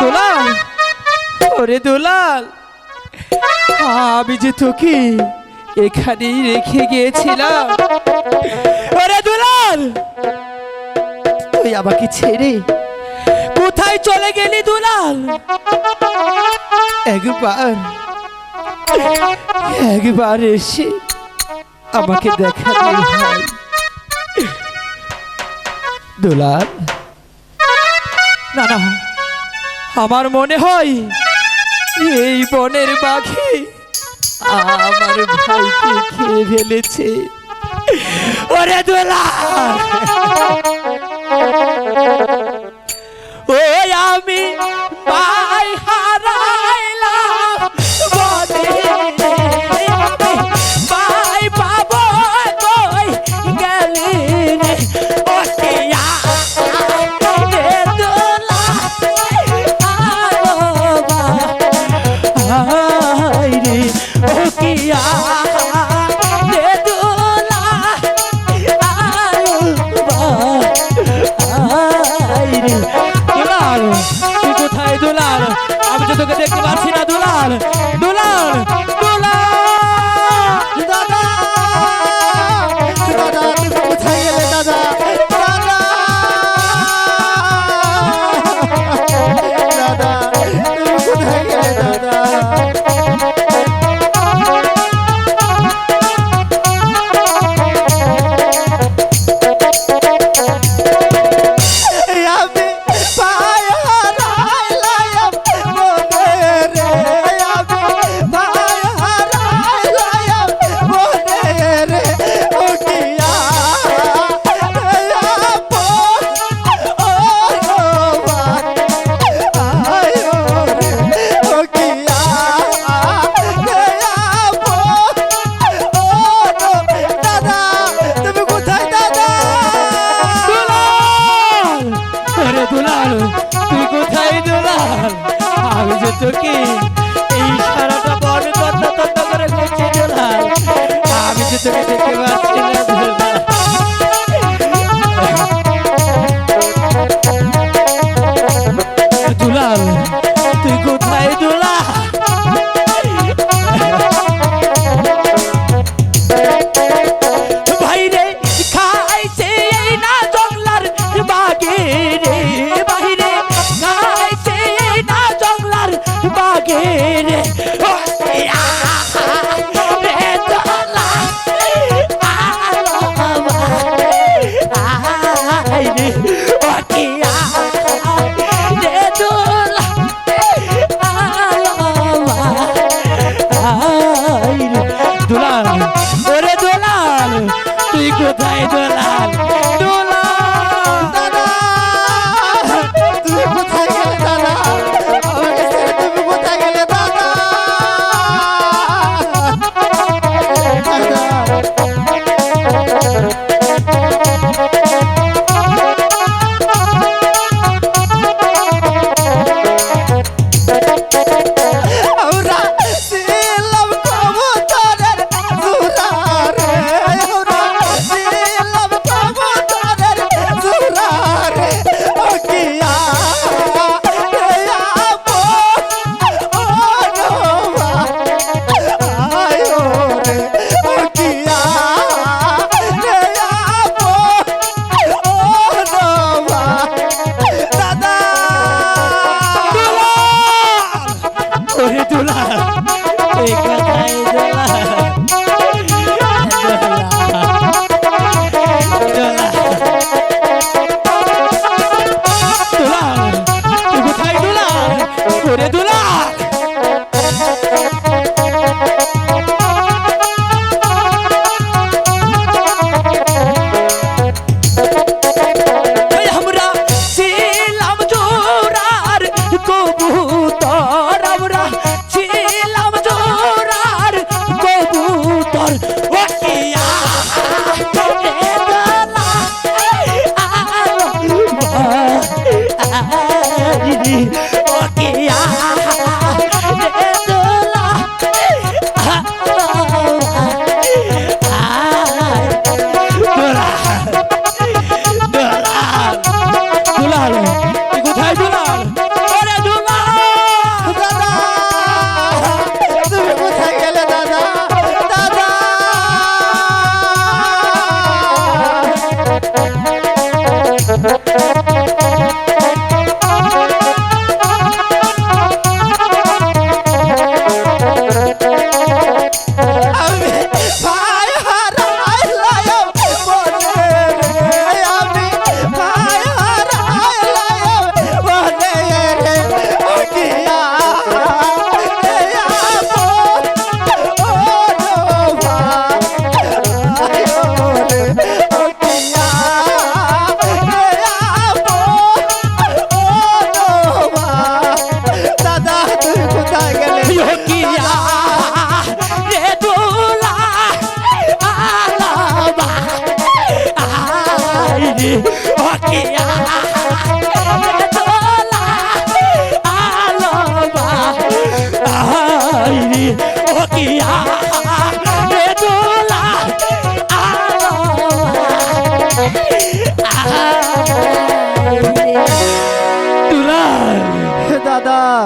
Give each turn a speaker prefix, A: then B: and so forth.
A: দোলাল, ওরে দোলাল, আমি যে তোকে এখানেই রেখে গিয়েছিলাম। ওরে দুলাল, তুই আমাকে ছেড়ে কোথায় চলে গেলি দুলাল? একবার একবার এসে আমাকে দেখা দুলাল না না। আমার মনে হয় এই বনের বাঘে আমার ভাইকে খেয়ে ফেলেছে। ওরে দোলা! ওই আমি পাই হা দুলাল, তুই কোথায় দুলাল? আমি যে তোকে এই সারাটা বড় কথা তত্ত্ব করে করছি দুলাল আমি যে তোকে দেখতে পাচ্ছি না 对哈哈被哥了。
B: দাদা